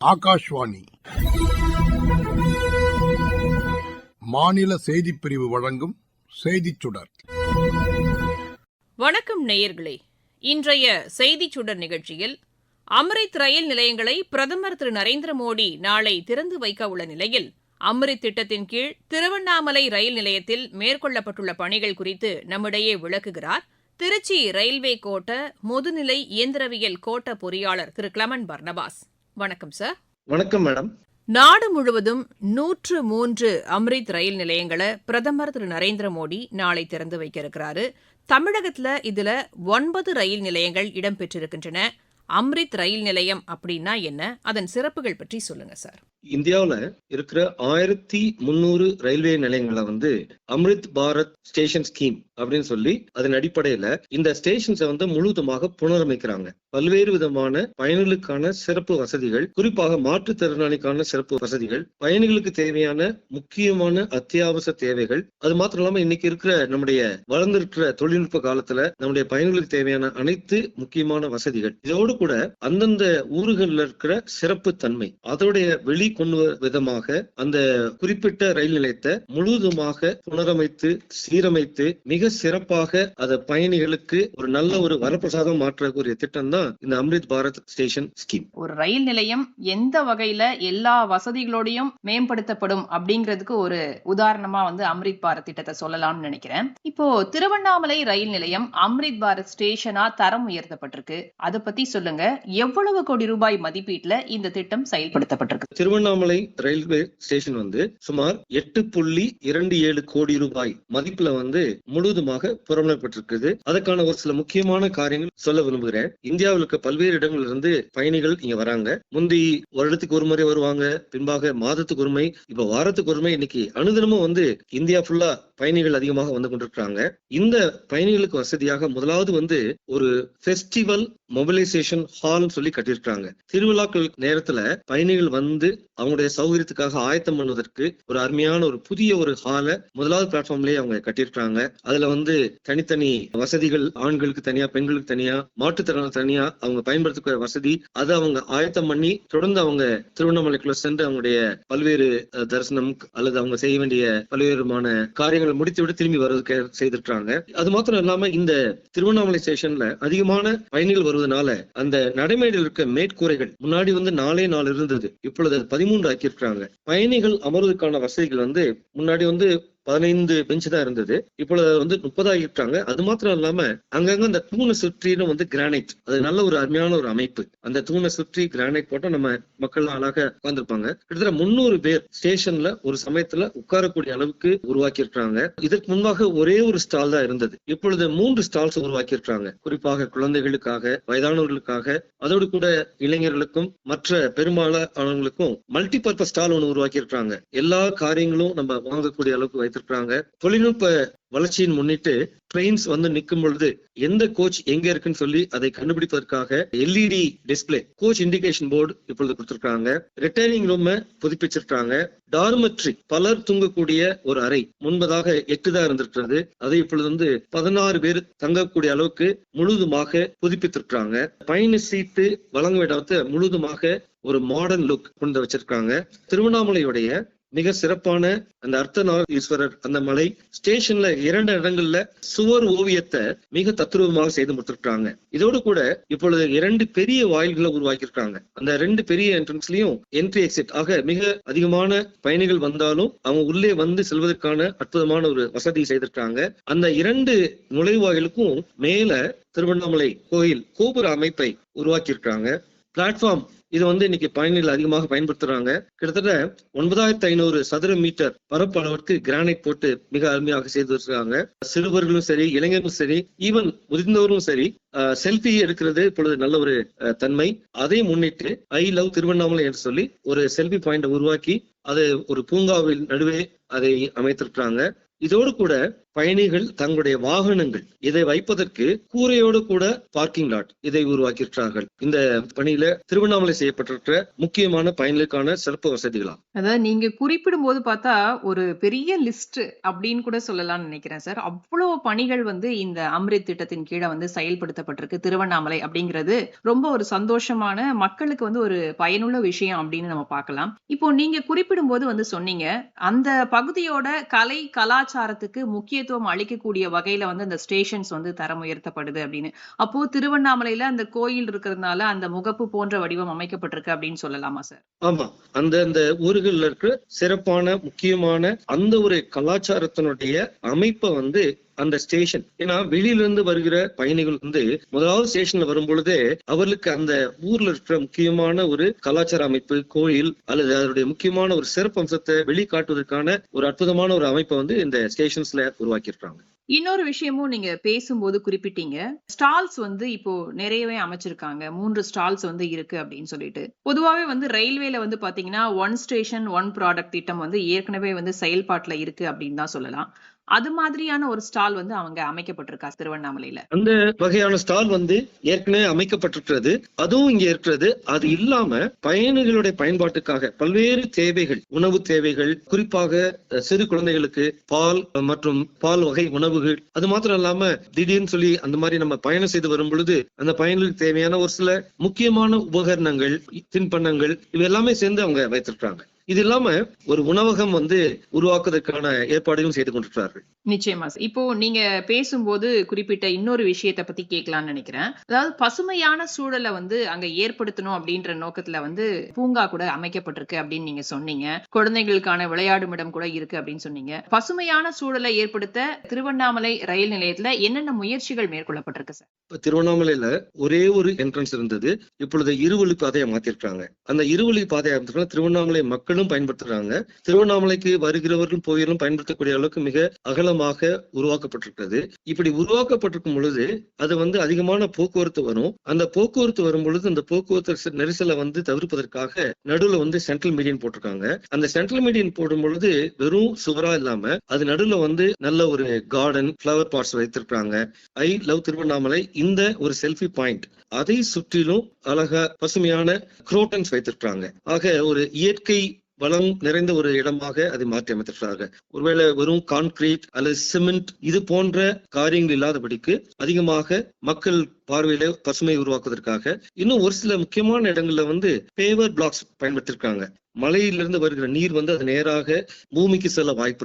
ஆகாஷ்வாணி. மாநில செய்திப் பிரிவு வழங்கும் செய்திச் சுடர் வணக்கம் நேயர்களே. இன்றைய செய்திச் சுடர் நிகழ்ச்சியில் அம்ரித் ரயில் நிலையங்களை பிரதமர் திரு நரேந்திர மோடி நாளை திறந்து வைக்க உள்ள நிலையில் அம்ரித் திட்டத்தின் கீழ் திருவண்ணாமலை ரயில் நிலையத்தில் மேற்கொள்ளப்பட்டுள்ள பணிகள் குறித்து நம்மிடையே விளக்குகிறார் திருச்சி ரயில்வே கோட்ட முதுநிலை இயந்திரவியல் கோட்ட பொறியாளர் திரு கிளமன் பர்னபாஸ். வணக்கம் சார் வணக்கம் மேடம் நாடு முழுவதும் நூற்று மூன்று அம்ரித் ரயில் நிலையங்களை பிரதமர் திரு நரேந்திர மோடி நாளை திறந்து வைக்க இருக்கிறாரு தமிழகத்துல இதுல ஒன்பது ரயில் நிலையங்கள் இடம்பெற்றிருக்கின்றன. அம்ரித் ரயில் நிலையம் அப்படின்னா என்ன? அதன் சிறப்புகள் பற்றி சொல்லுங்க சார் இந்தியாவுல இருக்கிற ஆயிரத்தி முந்நூறு ரயில்வே நிலையங்களை வந்து அம்ரித் பாரத் ஸ்டேஷன் ஸ்கீம் அப்படின்னு சொல்லி அதன் அடிப்படையில இந்த ஸ்டேஷன்ஸை வந்து முழுவதுமாக புனரமைக்கிறாங்க. பல்வேறு விதமான பயணிகளுக்கான சிறப்பு வசதிகள் குறிப்பாக மாற்றுத்திறனாளிக்கான சிறப்பு வசதிகள் பயணிகளுக்கு தேவையான முக்கியமான அத்தியாவசிய தேவைகள். அது மாத்திரம் இல்லாம இன்னைக்கு இருக்கிற நம்முடைய வளர்ந்திருக்கிற தொழில்நுட்ப காலத்துல நம்முடைய பயணிகளுக்கு தேவையான அனைத்து முக்கியமான வசதிகள். இதோடு கூட அந்தந்த ஊர்களில் இருக்கிற சிறப்பு தன்மை அதோடைய வெளி கொண்டு விதமாக அந்த குறிப்பிட்ட ரயில் நிலையத்தை முழுவதுமாக புனரமைத்து சீரமைத்து மிக சிறப்பாக அதை பயணிகளுக்கு ஒரு நல்ல ஒரு வரப்பிரசாதம் மாற்றக்கூடிய திட்டம் தான் இந்த அம்ரித் பாரத் ஸ்டேஷன் ஸ்கீம். ஒரு ரயில் நிலையம் எந்த வகையில எல்லா வசதிகளோடையும் மேம்படுத்தப்படும் அப்படிங்கிறதுக்கு ஒரு உதாரணமா வந்து அம்ரித் பாரத் திட்டத்தை சொல்லலாம்னு நினைக்கிறேன். இப்போ திருவண்ணாமலை ரயில் நிலையம் அம்ரித் பாரத் ஸ்டேஷனா தரம் உயர்த்தப்பட்டிருக்கு. அதை பத்தி சொல்லுங்க. எவ்வளவு கோடி ரூபாய் மதிப்பீட்டுல இந்த திட்டம் செயல்படுத்தப்பட்டிருக்கு? திருவண்ணாமலை ரயில்வே ஸ்டேஷன் வந்து சுமார் எட்டு புள்ளி இரண்டு ஏழு கோடி ரூபாய் மதிப்புல வந்து முழுவதுமாக புறமணப்பட்டிருக்குது அதற்கான ஒரு சில முக்கியமான காரியங்கள் சொல்ல விரும்புகிறேன். இந்தியாவில் இருக்க பல்வேறு இடங்கள்ல இருந்து பயணிகள் இங்க வராங்க. முந்தி வருடத்துக்கு ஒரு முறை வருவாங்க. பின்பாக மாதத்துக்கு ஒருமை இப்ப வாரத்துக்கு ஒருமை இன்னைக்கு அனுதினமும் வந்து இந்தியா ஃபுல்லா பயணிகள் அதிகமாக வந்து கொண்டிருக்கிறாங்க. இந்த பயணிகளுக்கு வசதியாக முதலாவது வந்து ஒரு ஃபெஸ்டிவல் மொபிலைசேஷன் ஹால் சொல்லி கட்டியிருக்காங்க திருவிழாக்கள் நேரத்துல பயணிகள் வந்து அவங்களுடைய சௌகரியத்துக்காக ஆயத்தம் பண்ணுவதற்கு ஒரு அருமையான ஒரு புதிய ஒரு ஹாலை முதலாவது பிளாட்ஃபார்ம்லயே அவங்க கட்டியிருக்காங்க அதுல வந்து தனித்தனி வசதிகள் ஆண்களுக்கு தனியா பெண்களுக்கு தனியா மாற்றுத்திறனாளி தனியா அவங்க பயன்படுத்தக்கூடிய வசதி. அதை அவங்க ஆயத்தம் பண்ணி தொடர்ந்து அவங்க திருவண்ணாமலைக்குள்ள சென்று அவங்களுடைய பல்வேறு தரிசனம் அல்லது அவங்க செய்ய வேண்டிய பல்வேறுமான காரியங்களை முடித்து விட திரும்பி வருவதற்கு செய்திருக்காங்க அது மாத்திரம் இல்லாம இந்த திருவண்ணாமலை ஸ்டேஷன்ல அதிகமான பயணிகள் வருவதனால அந்த நடைமேடையில் இருக்க மேற்கூரைகள் முன்னாடி வந்து நாலே நாள் இருந்தது. இப்பொழுது பதிமூன்று ஆக்கியிருக்கிறாங்க. பயணிகள் அமர்வதற்கான வசதிகள் வந்து முன்னாடி வந்து பதினைந்து பெஞ்ச் தான் இருந்தது. இப்பொழுது வந்து முப்பதாக இருக்காங்க. அது மாத்திரம் இல்லாம அங்கங்க அந்த தூணை சுற்றிலும் வந்து கிரானைட் அது நல்ல ஒரு அருமையான ஒரு அமைப்பு. அந்த தூணை சுற்றி கிரானைட் போட்டா நம்ம மக்கள் அழகாக உட்கார்ந்துருப்பாங்க. கிட்டத்தட்ட முன்னூறு பேர் ஸ்டேஷன்ல ஒரு சமயத்துல உட்காரக்கூடிய அளவுக்கு உருவாக்கி இருக்காங்க இதற்கு முன்பாக ஒரே ஒரு ஸ்டால் தான் இருந்தது. இப்பொழுது மூன்று ஸ்டால்ஸ் உருவாக்கி இருக்காங்க குறிப்பாக குழந்தைகளுக்காக வயதானவர்களுக்காக அதோடு கூட இளைஞர்களுக்கும் மற்ற பெரும்பாலானவர்களுக்கும் மல்டி பர்பஸ் ஸ்டால் ஒன்று உருவாக்கி இருக்காங்க எல்லா காரியங்களும் நம்ம வாங்கக்கூடிய அளவுக்கு வைத்திருக்கிறாங்க தொழில்நுட்ப வளர்ச்சியின் முன்னிட்டு ட்ரெயின்ஸ் வந்து நிற்கும் பொழுது எந்த கோச் எங்க இருக்குன்னு சொல்லி அதை கண்டுபிடிப்பதற்காக LED display coach indication board இப்பொழுது கொடுத்திருக்காங்க ரிட்டைனிங் ரூம் புதுப்பிச்சிருக்காங்க டார்மெட்ரி பலர் தூங்கக்கூடிய ஒரு அறை முன்பதாக எட்டு தான் இருந்திருக்கிறது. அதை இப்பொழுது வந்து பதினாறு பேர் தங்கக்கூடிய அளவுக்கு முழுதுமாக புதுப்பித்திருக்காங்க பயண சீட்டு வழங்க இடத்தை முழுதுமாக ஒரு மாடர்ன் லுக் கொண்டு வச்சிருக்காங்க திருவண்ணாமலையுடைய மிக சிறப்பான அந்த அர்த்தநாரீஸ்வரர் அந்த மலை ஸ்டேஷன்ல இரண்டு இடங்கள்ல சுவர் ஓவியத்தை மிக தத்ரூபமாக செய்து முடித்திருக்காங்க இதோடு கூட இப்பொழுது இரண்டு பெரிய வாயில்களை உருவாக்கியிருக்காங்க அந்த ரெண்டு பெரிய என்ட்ரன்ஸ்லயும் என்ட்ரி எக்ஸிட் ஆக மிக அதிகமான பயணிகள் வந்தாலும் அவங்க உள்ளே வந்து செல்வதற்கான அற்புதமான ஒரு வசதி செய்திருக்காங்க அந்த இரண்டு நுழைவாயிலுக்கும் மேல திருவண்ணாமலை கோயில் கோபுர அமைப்பை உருவாக்கியிருக்காங்க பிளாட்ஃபார்ம் இது வந்து இன்னைக்கு பயணிகள் அதிகமாக பயன்படுத்துறாங்க. கிட்டத்தட்ட ஒன்பதாயிரத்தி ஐநூறு சதுர மீட்டர் பரப்பளவிற்கு கிரானைட் போட்டு மிக அருமையாக செய்து வச்சிருக்காங்க. சிறுவர்களும் சரி இளைஞர்களும் சரி ஈவன் முதிர்ந்தவரும் சரி செல்ஃபி எடுக்கிறது இப்பொழுது நல்ல ஒரு அஹ், தன்மை. அதை முன்னிட்டு ஐ லவ் திருவண்ணாமலை என்று சொல்லி ஒரு செல்ஃபி பாயிண்ட் உருவாக்கி அது ஒரு பூங்காவில் நடுவே அதை அமைத்திருக்கிறாங்க. இதோடு கூட பயணிகள் தங்களுடைய வாகனங்கள் இதை வைப்பதற்கு கூரையோடு கூட பார்க்கிங் லாட் இதை உருவாக்கியிருக்கிறார்கள். இந்த பணியில திருவண்ணாமலை செய்யப்பட்டிருக்கிற முக்கியமான பயணிகளுக்கான சிறப்பு வசதிகளாம். அதாவது நீங்க குறிப்பிடும் போது பார்த்தா ஒரு பெரிய லிஸ்ட் அப்படின்னு கூட சொல்லலாம்னு நினைக்கிறேன் சார். அவ்வளவு பணிகள் வந்து இந்த அம்ரித் திட்டத்தின் கீழே வந்து செயல்படுத்தப்பட்டிருக்கு திருவண்ணாமலை அப்படிங்கிறது. ரொம்ப ஒரு சந்தோஷமான மக்களுக்கு வந்து ஒரு பயனுள்ள விஷயம் அப்படின்னு நம்ம பார்க்கலாம். இப்போ நீங்க குறிப்பிடும் போது வந்து சொன்னீங்க. அந்த பகுதியோட கலை கலாச்சாரத்துக்கு முக்கிய முக்கியத்துவம் அளிக்கக்கூடிய வகையில வந்து அந்த ஸ்டேஷன்ஸ் வந்து தரம் உயர்த்தப்படுது அப்படின்னு. அப்போ திருவண்ணாமலையில அந்த கோயில் இருக்கிறதுனால அந்த முகப்பு போன்ற வடிவம் அமைக்கப்பட்டிருக்கு அப்படின்னு சொல்லலாமா சார்? ஆமா. அந்த அந்த ஊர்கள்ல இருக்கிற சிறப்பான முக்கியமான அந்த ஒரு கலாச்சாரத்தினுடைய அமைப்பை வந்து அந்த ஸ்டேஷன் ஏன்னா வெளியில இருந்து வருகிற பயணிகள் வந்து முதலாவது ஸ்டேஷன்ல வரும் பொழுதே அவர்களுக்கு அந்த ஊர்ல இருக்கிற முக்கியமான ஒரு கலாச்சார அமைப்பு கோயில் அல்லது அதனுடைய முக்கியமான ஒரு சிறப்பு அம்சத்தை வெளிக்காட்டுவதற்கான ஒரு அற்புதமான ஒரு அமைப்பை வந்து இந்த ஸ்டேஷன்ஸ்ல உருவாக்கியிருக்காங்க இன்னொரு விஷயமும் நீங்க பேசும்போது குறிப்பிட்டீங்க. ஸ்டால்ஸ் வந்து இப்போ நிறையவே அமைச்சிருக்காங்க. மூன்று ஸ்டால்ஸ் வந்து இருக்கு அப்படின்னு சொல்லிட்டு. பொதுவாவே வந்து ரயில்வேல வந்து பாத்தீங்கன்னா ஒன் ஸ்டேஷன் ஒன் ப்ராடக்ட் திட்டம் வந்து ஏற்கனவே வந்து செயல்பாட்டுல இருக்கு அப்படின்னு தான் சொல்லலாம். அது மாதிரியான ஒரு ஸ்டால் வந்து அவங்க அமைக்கப்பட்டிருக்கா திருவண்ணாமலையில? அந்த வகையான ஸ்டால் வந்து ஏற்கனவே அமைக்கப்பட்டிருக்கிறது. அதுவும் இங்க இருக்கிறது. அது இல்லாம பயணிகளுடைய பயன்பாட்டுக்காக பல்வேறு தேவைகள் உணவு தேவைகள் குறிப்பாக சிறு குழந்தைகளுக்கு பால் மற்றும் பால் வகை உணவுகள். அது மாத்திரம் இல்லாம திடீர்னு சொல்லி அந்த மாதிரி நம்ம பயணம் செய்து வரும் பொழுது அந்த பயணிகளுக்கு தேவையான ஒரு சில முக்கியமான உபகரணங்கள் தின்பண்டங்கள் இவை எல்லாமே சேர்ந்து அவங்க வைத்திருக்கிறாங்க. இது இல்லாம ஒரு உணவகம் வந்து உருவாக்குவதற்கான ஏற்பாடுகளும் செய்து கொண்டிருக்கிறார்கள். நிச்சயமா. இப்போ நீங்க பேசும்போது குறிப்பிட்ட இன்னொரு விஷயத்தை பத்தி கேட்கலாம்னு நினைக்கிறேன். அதாவது பசுமையான சூழலை வந்து அங்க ஏற்படுத்தணும் அப்படின்ற நோக்கத்துல வந்து பூங்கா கூட அமைக்கப்பட்டிருக்கு அப்படின்னு நீங்க சொன்னீங்க. குழந்தைகளுக்கான விளையாடும் இடம் கூட இருக்கு அப்படின்னு சொன்னீங்க. பசுமையான சூழலை ஏற்படுத்த திருவண்ணாமலை ரயில் நிலையத்துல என்னென்ன முயற்சிகள் மேற்கொள்ளப்பட்டிருக்கு சார்? இப்ப திருவண்ணாமலையில ஒரே ஒரு என்ட்ரன்ஸ் இருந்தது. இப்பொழுது இருவழி பாதையை மாத்திருக்காங்க அந்த இருவழி பாதையை திருவண்ணாமலை மக்களும் பயன்படுத்துறாங்க. திருவண்ணாமலைக்கு வருகிறவர்களும் போகிறவர்களும் பயன்படுத்தக்கூடிய அளவுக்கு மிக அகலமாக உருவாக்கப்பட்டிருக்கிறது. இப்படி உருவாக்கப்பட்டிருக்கும் பொழுது அது வந்து அதிகமான போக்குவரத்து வரும். அந்த போக்குவரத்து வரும் பொழுது அந்த போக்குவரத்து நெரிசலை வந்து தவிர்ப்பதற்காக நடுவுல வந்து சென்ட்ரல் மீடியன் போட்டிருக்காங்க. அந்த சென்ட்ரல் மீடியன் போடும் பொழுது வெறும் சுவரா இல்லாம அது நடுவுல வந்து நல்ல ஒரு கார்டன் பிளவர் பாட்ஸ் வைத்திருக்காங்க ஐ லவ் திருவண்ணாமலை இந்த ஒரு செல்ஃபி பாயிண்ட் அதை சுற்றிலும் அழகா பசுமையான குரோட்டன்ஸ் வைத்திருக்காங்க ஆக ஒரு இயற்கை வளம் நிறைந்த ஒரு இடமாக அதை மாற்றி அமைத்திருக்கிறார்கள். ஒருவேளை வெறும் கான்கிரீட் அல்லது சிமெண்ட் இது போன்ற காரியங்கள் இல்லாதபடிக்கு அதிகமாக மக்கள் பார்வையில பசுமை உருவாக்குவதற்காக இன்னும் ஒரு சில முக்கியமான இடங்கள்ல வந்து பேவர் பிளாக்ஸ் பயன்படுத்திருக்காங்க மலையிலிருந்து வருகிற நீர் வந்து அது நேராக பூமிக்கு செல்ல வாய்ப்பு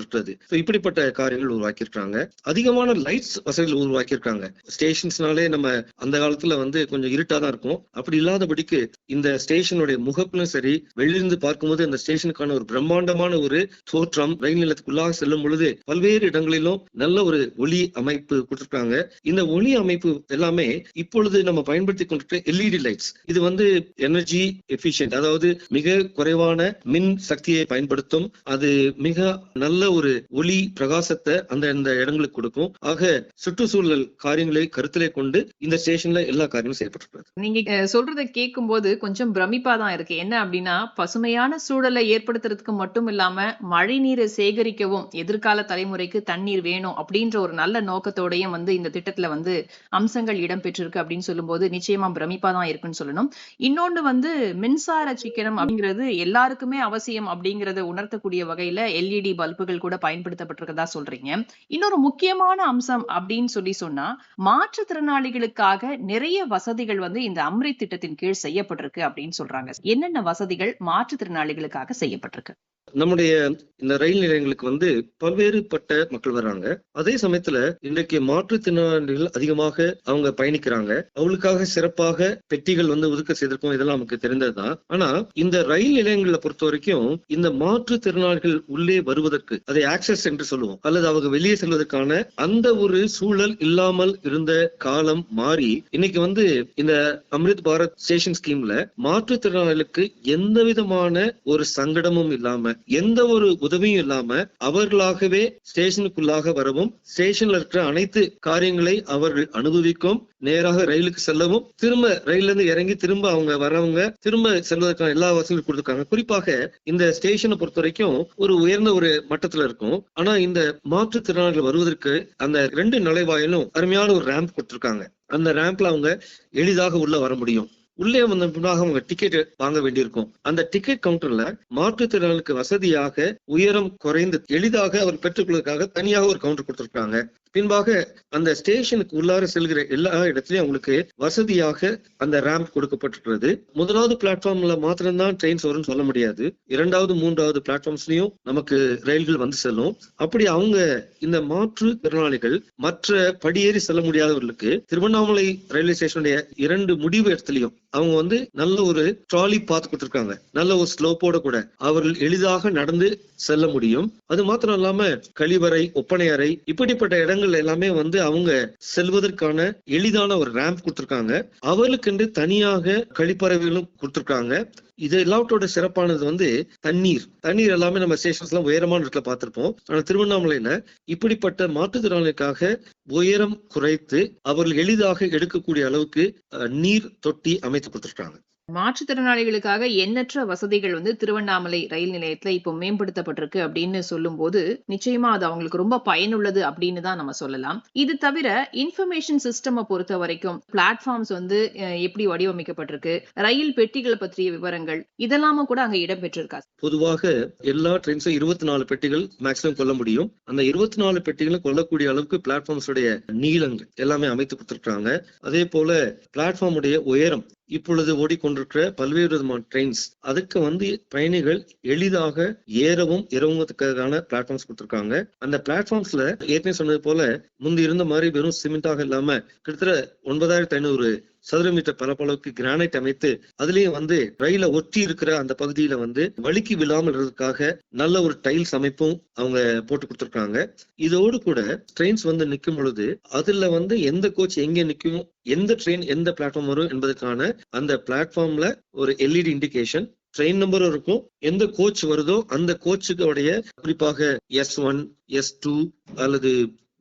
இப்படிப்பட்ட காரியங்கள் உருவாக்கியிருக்காங்க அதிகமான லைட்ஸ் வசதிகள் உருவாக்கியிருக்காங்க ஸ்டேஷன்ஸ்னாலே நம்ம அந்த காலத்துல வந்து கொஞ்சம் இருட்டா தான் இருக்கும். அப்படி இல்லாதபடிக்கு இந்த ஸ்டேஷனுடைய முகப்புலும் சரி வெளியிருந்து பார்க்கும்போது அந்த ஸ்டேஷனுக்கான ஒரு பிரம்மாண்டமான ஒரு தோற்றம் ரயில் நிலையத்துக்குள்ளாக செல்லும் பொழுது பல்வேறு இடங்களிலும் நல்ல ஒரு ஒளி அமைப்பு கொடுத்திருக்காங்க. இந்த ஒளி அமைப்பு எல்லாமே இப்பொழுது நம்ம பயன்படுத்தி கொண்டிருக்க எல்இடி லைட்ஸ் இது வந்து எனர்ஜி எஃபிஷியன்ட் அதாவது மிக குறைவான மின் சக்தியை பயன்படுத்தும். அது மிக நல்ல ஒரு ஒளி பிரகாசத்தை அந்த இந்த இடங்களுக்கு கொடுக்கும். ஆக சுற்றுச்சூழல் காரியங்களை கருத்திலே கொண்டு இந்த ஸ்டேஷன்ல எல்லா காரியமும் செய்யப்பட்டிருக்கிறது நீங்க சொல்றதை கேட்கும் கேட்கும்போது கொஞ்சம் பிரமிப்பா தான் இருக்கு. என்ன அப்படின்னா பசுமையான சூழலை ஏற்படுத்துறதுக்கு மட்டும் இல்லாம மழை நீரை சேகரிக்கவும் எதிர்கால தலைமுறைக்கு தண்ணீர் வேணும் அப்படின்ற ஒரு நல்ல நோக்கத்தோடையும் வந்து இந்த திட்டத்துல வந்து அம்சங்கள் இடம்பெற்றிருக்கு அப்படின்னு சொல்லும்போது நிச்சயமா பிரமிப்பா தான் இருக்குன்னு சொல்லணும். இன்னொன்னு வந்து மின்சார சிக்கனம் அப்படிங்கிறது எல்லா எல்லாருக்குமே அவசியம் அப்படிங்கறத உணர்த்தக்கூடிய வகையில எல்இடி பல்புகள் கூட பயன்படுத்தப்பட்டிருக்கதா சொல்றீங்க. இன்னொரு முக்கியமான அம்சம் அப்படின்னு சொல்லி சொன்னா மாற்றுத்திறனாளிகளுக்காக நிறைய வசதிகள் வந்து இந்த அம்ரித் திட்டத்தின் கீழ் செய்யப்பட்டிருக்கு அப்படின்னு சொல்றாங்க. என்னென்ன வசதிகள் மாற்றுத்திறனாளிகளுக்காக செய்யப்பட்டிருக்கு? நம்முடைய இந்த ரயில் நிலையங்களுக்கு வந்து பல்வேறுபட்ட மக்கள் வர்றாங்க அதே சமயத்துல இன்றைக்கு மாற்றுத்திறனாளிகள் அதிகமாக அவங்க பயணிக்கிறாங்க. அவங்களுக்காக சிறப்பாக பெட்டிகள் வந்து ஒதுக்க செய்திருக்கோம். இதெல்லாம் நமக்கு தெரிந்ததுதான். ஆனா இந்த ரயில் நிலையங்கள் பொறுத்த வரைக்கும் இந்த மாற்றுத்திறனாளிகள் உள்ளே வருவதற்கு அதை ஆக்சஸ் என்று சொல்லுவோம் அல்லது அவங்க வெளியே செல்வதற்கான அந்த ஒரு சூழல் இல்லாமல் இருந்த காலம் மாறி இன்னைக்கு வந்து இந்த அமிர்த் பாரத் ஸ்டேஷன் ஸ்கீம்ல மாற்றுத்திறனாளிகளுக்கு எந்த விதமான ஒரு சங்கடமும் இல்லாம எந்த ஒரு உதவியும் இல்லாம அவர்களாகவே ஸ்டேஷனுக்குள்ளாக வரவும் ஸ்டேஷன்ல இருக்கிற அனைத்து காரியங்களை அவர்கள் அனுபவிக்கும் நேராக ரயிலுக்கு செல்லவும் திரும்ப ரயில்ல இருந்து இறங்கி திரும்ப அவங்க வரவங்க திரும்ப செல்வதற்கான எல்லா வசதியும் கொடுத்துருக்காங்க. குறிப்பாக இந்த ஸ்டேஷனை பொறுத்த வரைக்கும் ஒரு உயர்ந்த ஒரு மட்டத்துல இருக்கும். ஆனா இந்த மாற்றுத்திறனாளிகள் வருவதற்கு அந்த ரெண்டு நுழைவாயிலும் அருமையான ஒரு ரேம்ப் கொடுத்துருக்காங்க. அந்த ரேம்ப்ல அவங்க எளிதாக உள்ள வர முடியும். உள்ளே வந்த முன்னாக அவங்க டிக்கெட் வாங்க வேண்டியிருக்கும். அந்த டிக்கெட் கவுண்டர்ல மாற்றுத்திறனாளிக்கு வசதியாக உயரம் குறைந்து எளிதாக அவர் பெற்றுக்கொள்வதற்காக தனியாக ஒரு கவுண்டர் கொடுத்திருக்காங்க. பின்பாக அந்த ஸ்டேஷனுக்கு உள்ளார செல்கிற எல்லா இடத்துலயும் அவங்களுக்கு வசதியாக அந்த ரேம்ப் கொடுக்கப்பட்டிருக்கிறது. முதலாவது பிளாட்ஃபார்ம்ல மாத்திரம்தான் ட்ரெயின்ஸ் வரும்னு சொல்ல முடியாது. இரண்டாவது மூன்றாவது பிளாட்ஃபார்ம்ஸ்லயும் நமக்கு ரயில்கள் வந்து செல்லும். அப்படி அவங்க இந்த மாற்று திறனாளிகள் மற்ற படியேறி செல்ல முடியாதவர்களுக்கு திருவண்ணாமலை ரயில்வே ஸ்டேஷனுடைய இரண்டு முடிவு இடத்துலயும் அவங்க வந்து நல்ல ஒரு ட்ராலி பார்த்து கொடுத்துருக்காங்க. நல்ல ஒரு ஸ்லோப்போட கூட அவர்கள் எளிதாக நடந்து செல்ல முடியும். அது மாத்திரம் இல்லாம கழிவறை ஒப்பனை அறை இப்படிப்பட்ட இடங்கள் எல்லாமே வந்து அவங்க செல்வதற்கான எளிதான ஒரு ரேம்ப் கொடுத்துருக்காங்க. அவர்களுக்கென்று தனியாக கழிப்பறைகளும் கொடுத்துருக்காங்க. இது எல்லாவற்றோட சிறப்பானது வந்து தண்ணீர். தண்ணீர் எல்லாமே நம்ம ஸ்டேஷன்ஸ் எல்லாம் உயரமான இடத்துல பார்த்திருப்போம். ஆனா திருவண்ணாமலையில இப்படிப்பட்ட மாற்றுத்திறனாளிக்காக உயரம் குறைத்து அவர்கள் எளிதாக எடுக்கக்கூடிய அளவுக்கு நீர் தொட்டி அமைத்து கொடுத்துருக்காங்க. மாற்றுத்திறனாளிகளுக்காக எண்ணற்ற வசதிகள் வந்து திருவண்ணாமலை ரயில் நிலையத்துல இப்போ மேம்படுத்தப்பட்டிருக்கு அப்படின்னு சொல்லும்போது நிச்சயமா அது அவங்களுக்கு ரொம்ப பயனுள்ளது அப்படின்னு தான் நம்ம சொல்லலாம். இது தவிர இன்ஃபர்மேஷன் சிஸ்டம் பொறுத்த வரைக்கும் பிளாட்ஃபார்ம்ஸ் வந்து அஹ், எப்படி வடிவமைக்கப்பட்டிருக்கு ரயில் பெட்டிகளை பற்றிய விவரங்கள் இதெல்லாமும் கூட அங்க இடம்பெற்றிருக்கா? பொதுவாக எல்லா ட்ரெயின்ஸும் இருபத்தி நாலு பெட்டிகள் மேக்ஸிமம் கொள்ள முடியும். அந்த இருபத்தி நாலு பெட்டிகளும் கொள்ளக்கூடிய அளவுக்கு பிளாட்ஃபார்ம்ஸ் உடைய நீளங்கள் எல்லாமே அமைத்து கொடுத்திருக்காங்க அதே போல பிளாட்ஃபார்ம் உடைய உயரம் இப்பொழுது ஓடிக்கொண்டிருக்கிற பல்வேறு விதமான ட்ரெயின்ஸ் அதுக்கு வந்து பயணிகள் எளிதாக ஏறவும் இறங்குவதற்கான பிளாட்ஃபார்ம்ஸ் கொடுத்துருக்காங்க. அந்த பிளாட்ஃபார்ம்ஸ்ல ஏற்கனவே சொன்னது போல முந்தி இருந்த மாதிரி வெறும் சிமெண்டாக இல்லாம கிட்டத்தட்ட ஒன்பதாயிரத்தி ஐநூறு சதுர மீட்டர் பரப்பளவுக்கு கிரானைட் அமைத்து அதுலயும் வந்து ரயில ஒட்டி இருக்கிற அந்த பகுதியில வந்து வழுக்கி விழாமல் இருக்கிறதுக்காக நல்ல ஒரு டைல்ஸ் அமைப்பும் அவங்க போட்டு கொடுத்துருக்காங்க. இதோடு கூட ட்ரெயின்ஸ் வந்து நிற்கும் பொழுது அதுல வந்து எந்த கோச் எங்க நிற்கும் எந்த ட்ரெயின் எந்த பிளாட்ஃபார்ம் வரும் என்பதற்கான அந்த பிளாட்ஃபார்ம்ல ஒரு எல்இடி இண்டிகேஷன் ட்ரெயின் நம்பரும் இருக்கும். எந்த கோச் வருதோ அந்த கோச்சுக்கு உடைய குறிப்பாக எஸ் ஒன் எஸ் டூ அல்லது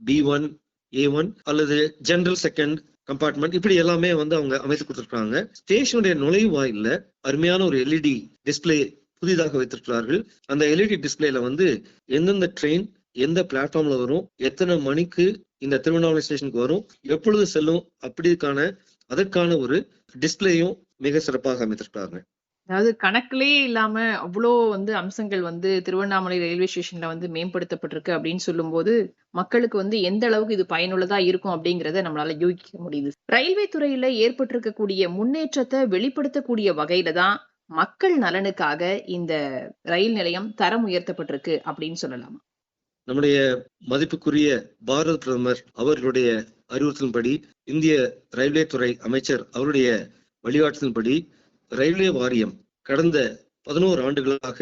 பி ஒன் ஏ ஒன் அல்லது ஜெனரல் செகண்ட் கம்பார்ட்மெண்ட் இப்படி எல்லாமே வந்து அவங்க அமைத்து கொடுத்திருக்காங்க ஸ்டேஷனுடைய நுழைவாயில அருமையான ஒரு எல்இடி டிஸ்ப்ளே புதிதாக வைத்திருக்கிறார்கள். அந்த எல்இடி டிஸ்பிளேல வந்து எந்தெந்த ட்ரெயின் எந்த பிளாட்ஃபார்ம்ல வரும் எத்தனை மணிக்கு இந்த திருவண்ணாமலை ஸ்டேஷனுக்கு வரும் எப்பொழுது செல்லும் அப்படிக்கான அதற்கான ஒரு டிஸ்பிளேயும் மிக சிறப்பாக அமைத்திருக்கிறாங்க. அதாவது கணக்கிலே இல்லாம அவ்வளோ வந்து அம்சங்கள் வந்து திருவண்ணாமலை ரயில்வே ஸ்டேஷன்ல வந்து மேம்படுத்தப்பட்டிருக்கு அப்படின்னு சொல்லும்போது மக்களுக்கு வந்து எந்த அளவுக்கு இது பயனுள்ளதா இருக்கும் அப்படிங்கறத நம்மளால யூகிக்க முடியுது. ரயில்வே துறையில ஏற்பட்டிருக்கக்கூடிய முன்னேற்றத்தை வெளிப்படுத்தக்கூடிய வகையில தான் மக்கள் நலனுக்காக இந்த ரயில் நிலையம் தரம் உயர்த்தப்பட்டிருக்கு அப்படின்னு சொல்லலாம்? நம்முடைய மதிப்புக்குரிய பாரத பிரதமர் அவர்களுடைய அறிவுறுத்தலின்படி இந்திய ரயில்வே துறை அமைச்சர் அவருடைய வழிகாட்டுதலின்படி ரயில்வே வாரியம் கடந்த பதினோரு ஆண்டுகளாக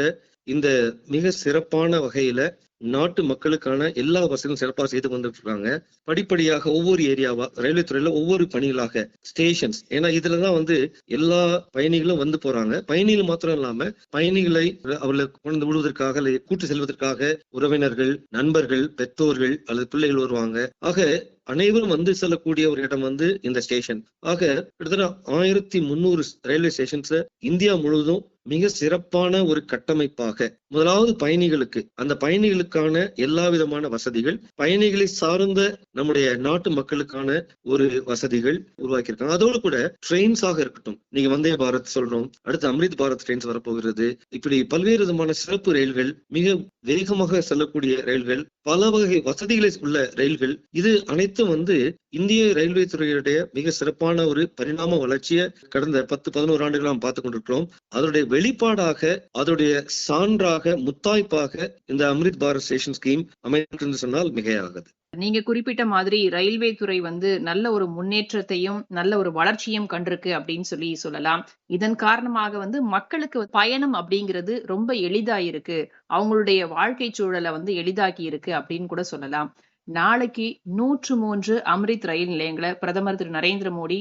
இந்த மிக சிறப்பான வகையில நாட்டு மக்களுக்கான எல்லா வசதியும் சிறப்பாக செய்து வந்துட்டு இருக்காங்க படிப்படியாக ஒவ்வொரு ஏரியாவா ரயில்வே துறையில ஒவ்வொரு பணிகளாக ஸ்டேஷன்ஸ் ஏன்னா இதுலதான் வந்து எல்லா பயணிகளும் வந்து போறாங்க. பயணிகள் மாத்திரம் இல்லாம பயணிகளை அவர்களை கொண்டு விடுவதற்காக கூட்டு செல்வதற்காக உறவினர்கள் நண்பர்கள் பெற்றோர்கள் அல்லது பிள்ளைகள் வருவாங்க. ஆக அனைவரும் வந்து செல்லக்கூடிய ஒரு இடம் வந்து இந்த ஸ்டேஷன் ஆக கிட்டத்தட்ட ஆயிரத்தி முன்னூறு ரயில்வே ஸ்டேஷன்ஸ் இந்தியா முழுவதும் மிக சிறப்பான ஒரு கட்டமைப்பாக முதலாவது பயணிகளுக்கு அந்த பயணிகளுக்கான எல்லா விதமான வசதிகள் பயணிகளை சார்ந்த நம்முடைய நாட்டு மக்களுக்கான ஒரு வசதிகள் உருவாக்கியிருக்காங்க. அதோடு கூட ட்ரெயின்ஸாக இருக்கட்டும். நீங்க வந்தே பாரத் சொல்றோம். அடுத்து அம்ரித் பாரத் ட்ரெயின்ஸ் வரப்போகிறது. இப்படி பல்வேறு விதமான சிறப்பு ரயில்கள் மிக வேகமாக செல்லக்கூடிய ரயில்கள் பல வகை வசதிகளை உள்ள ரயில்கள். இது அனைத்தும் வந்து இந்திய ரயில்வே துறையுடைய மிக சிறப்பான ஒரு பரிணாம வளர்ச்சியை கடந்த பத்து பதினோரு ஆண்டுகள் நாம் பார்த்து கொண்டிருக்கிறோம். அதனுடைய வெளிப்பாடாக அதனுடைய சான்றாக முத்தாய்ப்பாக இந்த அம்ரித் பாரத் ஸ்டேஷன் ஸ்கீம் அமைந்திருந்து சொன்னால் மிகையாகாது. நீங்க குறிப்பிட்ட மாதிரி ரயில்வே துறை வந்து நல்ல ஒரு முன்னேற்றத்தையும் நல்ல ஒரு வளர்ச்சியும் கண்டிருக்கு அப்படின்னு சொல்லி சொல்லலாம். இதன் காரணமாக வந்து மக்களுக்கு பயணம் அப்படிங்கிறது ரொம்ப எளிதா இருக்கு அவங்களுடைய வாழ்க்கை சூழலை வந்து எளிதாக்கி இருக்கு அப்படின்னு கூட சொல்லலாம். நாளைக்கு நூற்று மூன்று அம்ரித் ரயில் நிலையங்களை பிரதமர் திரு நரேந்திர மோடி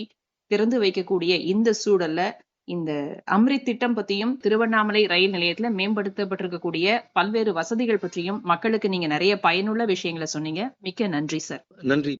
திறந்து வைக்கக்கூடிய இந்த சூழல்ல இந்த அம்ரித் திட்டம் பத்தியும் திருவண்ணாமலை ரயில் நிலையத்துல மேம்படுத்தப்பட்டிருக்கக்கூடிய பல்வேறு வசதிகள் பற்றியும் மக்களுக்கு நீங்க நிறைய பயனுள்ள விஷயங்களை சொன்னீங்க. மிக்க நன்றி சார் நன்றி.